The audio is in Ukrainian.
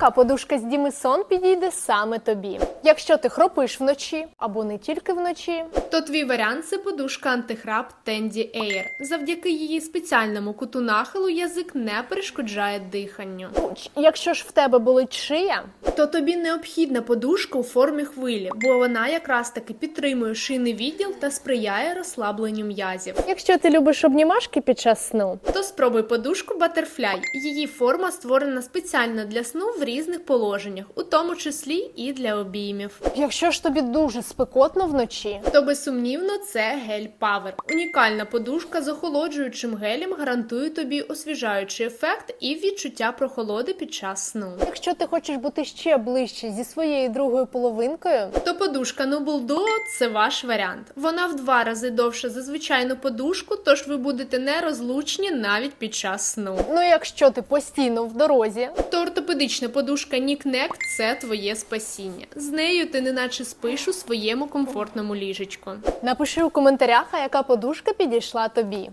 Яка подушка з Діми Сон підійде саме тобі? Якщо ти хропиш вночі або не тільки вночі, То твій варіант це подушка антихрап Тенді Air. Завдяки її спеціальному куту нахилу язик не перешкоджає диханню. якщо ж в тебе болить шия, То тобі необхідна подушка у формі хвилі, бо вона якраз таки підтримує шийний відділ та сприяє розслабленню м'язів. якщо ти любиш обнімашки під час сну, То спробуй подушку Butterfly. Її форма створена спеціально для сну в різних положеннях, у тому числі і для обіймів. якщо ж тобі дуже спекотно вночі, То безсумнівно це гель Power. Унікальна подушка з охолоджуючим гелем гарантує тобі освіжаючий ефект і відчуття прохолоди під час сну. якщо ти хочеш бути ще ближче зі своєю другою половинкою, То подушка Noble Duo – це ваш варіант. Вона в два рази довша за звичайну подушку, тож ви будете нерозлучні навіть під час сну. ну якщо ти постійно в дорозі, То ортопедична подушка Нікнек – це твоє спасіння. З нею ти неначе спиш у своєму комфортному ліжечку. напиши у коментарях, а яка подушка підійшла тобі.